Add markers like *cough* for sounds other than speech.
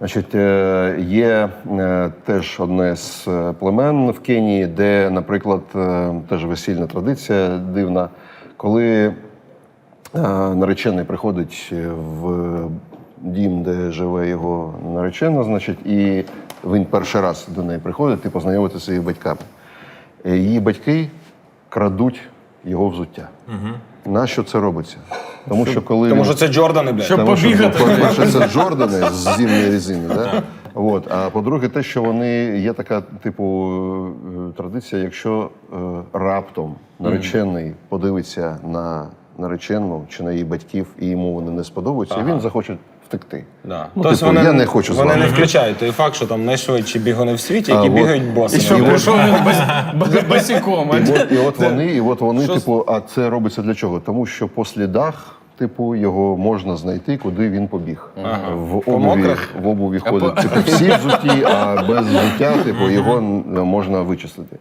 Значить, е, є е, теж одне з е, племен в Кенії, де, наприклад, теж весільна традиція дивна, коли наречений приходить в дім, де живе його наречена, значить, і він перший раз до неї приходить і познайомитися з батьками. Її батьки крадуть його взуття. Нащо це робиться? Тому що коли Тому він- що це Джордани, блядь. Щоб тому що, побігати. ну, по-перше, це Джордани з зімної резини, да? От. А по-друге, те, що вони є така, типу, е, традиція, якщо е, раптом наречений подивиться на наречену чи на її батьків, і йому вони не сподобаються, він захоче втекти. Да. Ну, Тобто типу, я не хочу з Вони вами. не включають той факт, що там найшвидші бігуни в світі, які А, от. бігають І що прийшов він без- *laughs* без- босиком. а? І от, і от вони, і от вони, типу, а це робиться для чого? Тому що по слідах, типу, його можна знайти, куди він побіг. В обуві, мокрих? в обуві ходять типу, всі взуті, а без взуття, типу, його н- можна вичислити.